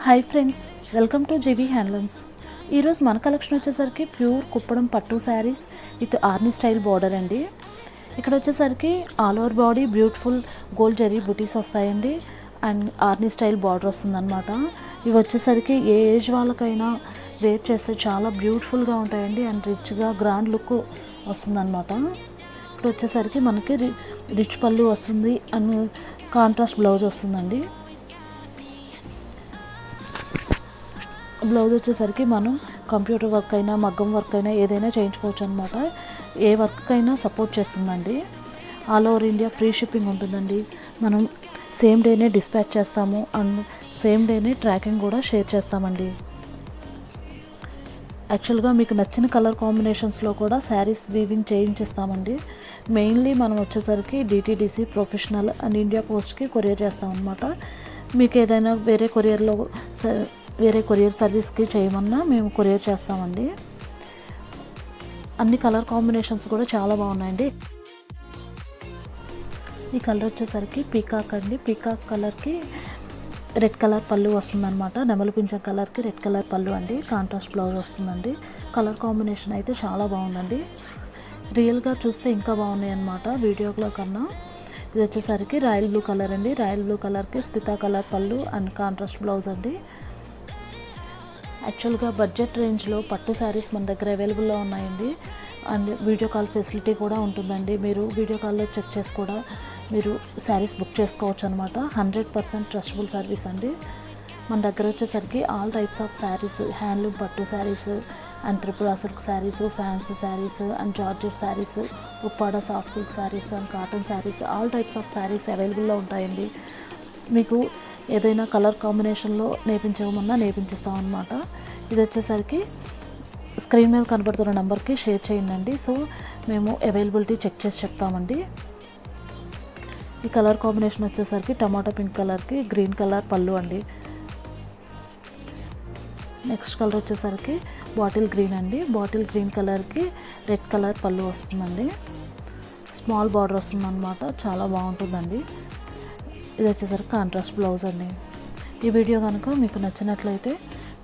Hi friends welcome to GB handlooms ఈరోజు మన collection వచ్చేసరికి ప్యూర్ కుప్పడం పట్టు saris with army style border అండి. ఇక్కడ వచ్చేసరికి all over body beautiful gold zari butis వస్తాయండి. అండ్ ఆర్మీ స్టైల్ బార్డర్ వస్తుందన్నమాట. ఇవి వచ్చేసరికి ఏ ఏజ్ వాళ్ళకైనా వేర్ చేస్తే చాలా బ్యూటిఫుల్గా ఉంటాయండి అండ్ రిచ్గా గ్రాండ్ లుక్ వస్తుందన్నమాట. ఇప్పుడు వచ్చేసరికి మనకి రి- రిచ్ పళ్ళు వస్తుంది అండ్ కాంట్రాస్ట్ బ్లౌజ్ వస్తుందండి. బ్లౌజ్ వచ్చేసరికి మనం కంప్యూటర్ వర్క్ అయినా మగ్గం వర్క్ అయినా ఏదైనా చేయించుకోవచ్చు అనమాట ఏ వర్క్ అయినా సపోర్ట్ చేస్తుందండి. All over India free shipping ఉంటుందండి. మనం సేమ్ డేనే డిస్పాచ్ చేస్తాము అండ్ సేమ్ డేనే ట్రాకింగ్ కూడా షేర్ చేస్తామండి. యాక్చువల్గా మీకు నచ్చిన కలర్ కాంబినేషన్స్లో కూడా శారీస్ వీవింగ్ చేయించిస్తామండి. మెయిన్లీ మనం వచ్చేసరికి డిటీడీసీ ప్రొఫెషనల్ అండ్ ఇండియా పోస్ట్కి కొరియర్ చేస్తాం అనమాట మీకు ఏదైనా వేరే కొరియర్లో స- వేరే కొరియర్ సర్వీస్కి చేయమన్నా మేము కొరియర్ చేస్తామండి. అన్ని కలర్ కాంబినేషన్స్ కూడా చాలా బాగున్నాయండి. ఈ కలర్ వచ్చేసరికి పీకాక్ అండి. పీకాక్ కలర్కి రెడ్ కలర్ పళ్ళు వస్తుందన్నమాట. నెమలి పింఛం కలర్కి రెడ్ కలర్ పళ్ళు అండి. కాంట్రాస్ట్ బ్లౌజ్ వస్తుందండి. కలర్ కాంబినేషన్ అయితే చాలా బాగుందండి. రియల్గా చూస్తే ఇంకా బాగున్నాయి అన్నమాట వీడియోలో కన్నా. ఇది వచ్చేసరికి రాయల్ బ్లూ కలర్ అండి. రాయల్ బ్లూ కలర్కి స్పితా కలర్ పళ్ళు అండ్ కాంట్రాస్ట్ బ్లౌజ్ అండి. యాక్చువల్గా బడ్జెట్ రేంజ్లో పట్టు శారీస్ మన దగ్గర అవైలబుల్లో ఉన్నాయండి. అండ్ వీడియో కాల్ ఫెసిలిటీ కూడా ఉంటుందండి. మీరు వీడియో కాల్లో చెక్ చేసి కూడా మీరు శారీస్ బుక్ చేసుకోవచ్చు అనమాట హండ్రెడ్ పర్సెంట్ ట్రస్టబుల్ సర్వీస్ అండి. మన దగ్గర వచ్చేసరికి all types of saris handloom పట్టు saris and Tripura silk saris fancy saris and georgette saris Uppada soft silk saris and cotton saris all types of saris అవైలబుల్లో ఉంటాయండి. మీకు ఏదైనా కలర్ కాంబినేషన్లో నేర్పించమన్నా నేర్పించిస్తాం అనమాట ఇది వచ్చేసరికి స్క్రీన్ మీద కనబడుతున్న నెంబర్కి షేర్ చేయండి సో మేము అవైలబిలిటీ చెక్ చేసి చెప్తామండి. ఈ కలర్ కాంబినేషన్ వచ్చేసరికి టమాటా పింక్ కలర్కి గ్రీన్ కలర్ పళ్ళు అండి. నెక్స్ట్ కలర్ వచ్చేసరికి బాటిల్ గ్రీన్ అండి. బాటిల్ గ్రీన్ కలర్కి రెడ్ కలర్ పళ్ళు వస్తుందండి. స్మాల్ బార్డర్ వస్తుందన్నమాట. చాలా బాగుంటుందండి. ఇది వచ్చేసరికి కాంట్రాస్ట్ బ్లౌజ్ అండి. ఈ వీడియో కనుక మీకు నచ్చినట్లయితే